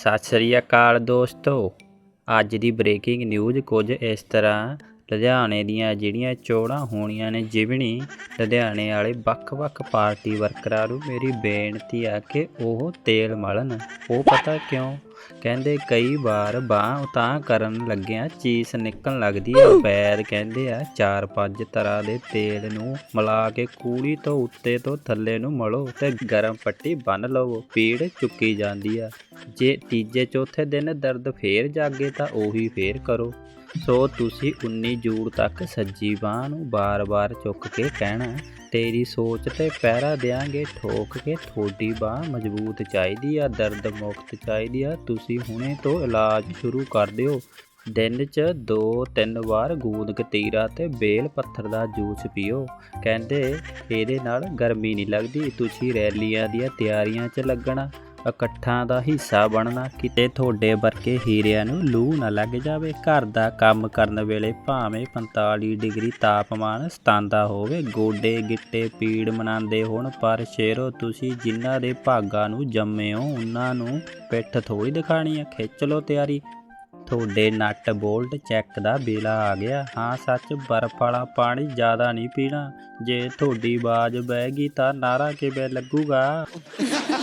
ਸਤਿ ਸ੍ਰੀ ਅਕਾਲ ਦੋਸਤੋ। ਅੱਜ ਦੀ breaking news ਕੁਝ ਇਸ ਤਰ੍ਹਾਂ। ਲੁਧਿਆਣੇ ਦੀਆਂ ਜਿਹੜੀਆਂ ਚੋਣਾਂ ਹੋਣੀਆਂ ਨੇ ਜਿਵਣੀ, ਲੁਧਿਆਣੇ ਵਾਲੇ ਵੱਖ-ਵੱਖ ਪਾਰਟੀ ਵਰਕਰਾਂ ਨੂੰ ਮੇਰੀ ਬੇਨਤੀ ਆ ਕਿ ਉਹ ਤੇਲ ਮਲਣ। ਉਹ ਪਤਾ ਕਿਉਂ? ਕਹਿੰਦੇ ਕਈ ਵਾਰ ਬਾਹ ਉਤਾਂ ਕਰਨ ਲੱਗਿਆਂ ਚੀਸ ਨਿਕਲਣ ਲੱਗਦੀ ਹੈ। ਵੈਦ ਕਹਿੰਦੇ ਆ, ਚਾਰ ਪੰਜ ਤਰ੍ਹਾਂ ਦੇ ਤੇਲ ਨੂੰ ਮਿਲਾ ਕੇ ਕੂੜੀ ਤੋਂ ਉੱਤੇ ਤੋਂ ਥੱਲੇ ਨੂੰ ਮਲੋ ਤੇ ਗਰਮ ਪੱਟੀ ਬੰਨ ਲਵੋ, ਪੀੜ ਚੁੱਕੀ ਜਾਂਦੀ ਆ। ਜੇ ਤੀਜੇ ਚੌਥੇ ਦਿਨ ਦਰਦ ਫੇਰ ਜਾਗੇ ਤਾਂ ਉਹੀ ਫੇਰ ਕਰੋ। ਸੋ ਤੁਸੀਂ 19 ਜੂਨ ਤੱਕ ਸੱਜੀ ਬਾਹ ਨੂੰ ਬਾਰ-ਬਾਰ ਚੁੱਕ ਕੇ ਕਹਿਣਾ, ਤੇਰੀ ਸੋਚ ਤੇ ਪਹਿਰਾ ਦੇਾਂਗੇ ਠੋਕ ਕੇ ਥੋੜੀ ਬਾਹ ਮਜ਼ਬੂਤ ਚਾਹੀਦੀ ਆ, ਦਰਦ ਮੁਕਤ ਚਾਹੀਦੀ ਆ, ਤੁਸੀਂ ਹੁਣੇ ਤੋਂ ਇਲਾਜ ਸ਼ੁਰੂ ਕਰ ਦਿਓ। ਦਿਨ 'ਚ 2-3 ਵਾਰ ਗੂੰਦ ਕਤੀਰਾ ਤੇ ਬੇਲ ਪੱਥਰ ਦਾ ਜੂਸ ਪੀਓ। ਕਹਿੰਦੇ, ਇਹਦੇ ਨਾਲ ਗਰਮੀ ਨਹੀਂ ਲੱਗਦੀ, ਤੁਸੀਂ ਰੈਲੀਆਂ ਦੀਆਂ ਤਿਆਰੀਆਂ 'ਚ ਲੱਗਣਾ। ਇਕੱਠਾਂ ਦਾ ਹਿੱਸਾ ਬਣਨਾ, ਕਿਤੇ ਤੁਹਾਡੇ ਵਰਗੇ ਹੀਰਿਆਂ ਨੂੰ ਲੂ ਨਾ ਲੱਗ ਜਾਵੇ। ਘਰ ਦਾ ਕੰਮ ਕਰਨ ਵੇਲੇ ਭਾਵੇਂ 45 ਡਿਗਰੀ ਤਾਪਮਾਨ ਸਤਾਂਦਾ ਹੋਵੇ, ਗੋਡੇ ਗਿੱਟੇ ਪੀੜ ਮਨਾਉਂਦੇ ਹੋਣ, ਪਰ ਸ਼ੇਰੋ, ਤੁਸੀਂ ਜਿਨ੍ਹਾਂ ਦੇ ਭਾਗਾਂ ਨੂੰ ਜੰਮੇ ਹੋ, ਉਹਨਾਂ ਨੂੰ ਪਿੱਠ ਥੋੜੀ ਦਿਖਾਣੀ ਹੈ ਖਿੱਚ ਲਓ ਤਿਆਰੀ। ਤੁਹਾਡੇ ਨਟ ਬੋਲਟ ਚੈੱਕ ਦਾ ਬੇਲਾ ਆ ਗਿਆ। ਹਾਂ, ਸੱਚ, ਬਰਫ ਵਾਲਾ ਪਾਣੀ ਜ਼ਿਆਦਾ ਨਹੀਂ ਪੀਣਾ। ਜੇ ਤੁਹਾਡੀ ਬਾਜ਼ ਬਹਿ ਗਈ ਤਾਂ ਨਾਰਾ ਕਿਵੇਂ ਲੱਗੂਗਾ?